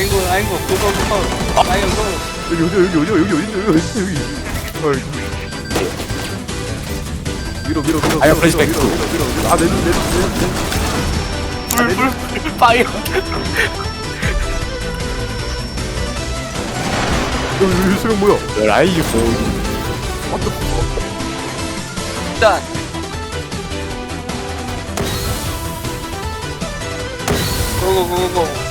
아이고 아이고 고 고고 아이고 여기 어디 여기 어디 여기 어디 여기 어디 여기. 어이. 밀어 밀어 밀어 아야, 플래시 밀어, 백. 밀어 밀어 아 내려 내려 내려 내려. 불불 파이어 여기 여기 수명 뭐야? Where are you for? 일단 고고고고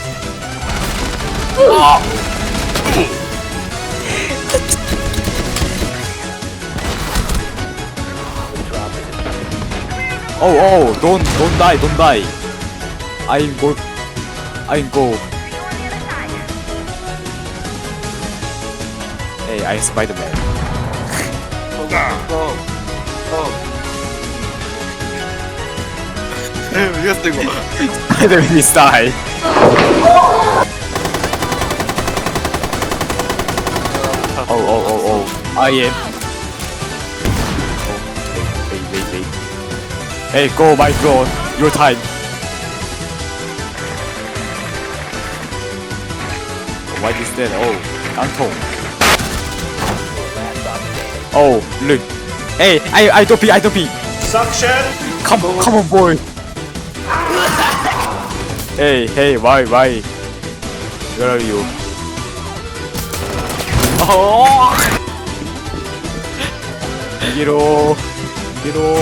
Oh oh, don't don't die, don't die. I'm go, I'm go. Hey, I'm Spider-Man. oh go. Spider-Man is die. I am. Oh, wait, wait, wait, wait. Hey, go, my god. Your time. Why What is that? Oh, 깡통. Oh, look. Hey, I, I don't be, I don't be. Suction! Come, come on, boy. hey, hey, why, why? Where are you? Oh! 이기로, 이기로.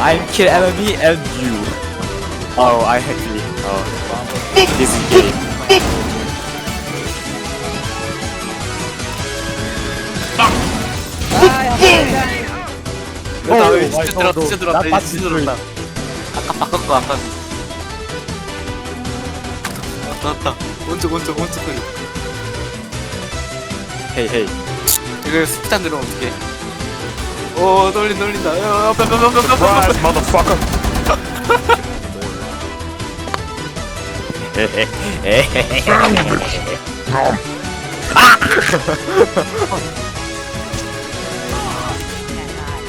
I'm kill enemy and you. Oh, I happy. Oh, this is game. 나 오, 왜 진짜 마이 들었다 갓, 진짜 들었다 나 진짜 들었다 아까 바꿨고 아까 왔다 오른쪽 오른쪽 오른쪽 소리 Hey, hey. 이거 스피탄 들어오면 어떡해 오 뼈, 뼈, 뼈. motherfucker.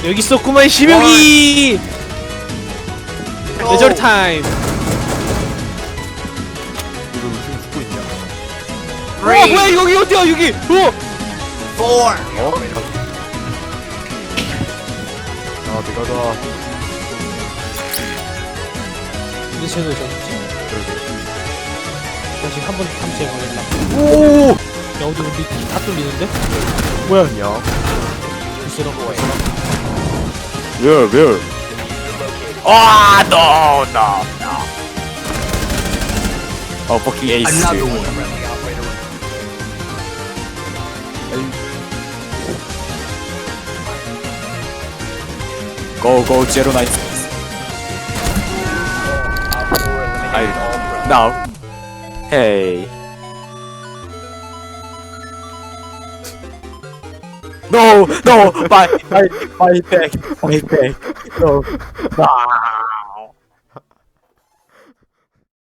여기 있었구만 심영이 레저리 타임 three, 어, 뭐야 여기 어디야 여기 어 four. 어? 아 내가 다 이제 쟤도 졌지 다시 한번 탐지해보겠나 오! 야 어디 우리 다 뚫리는데? 뭐야 그냥 부스러 보여 리얼 아 no no no. 에이스. 5509 I now hey no no my my my back my back no ah.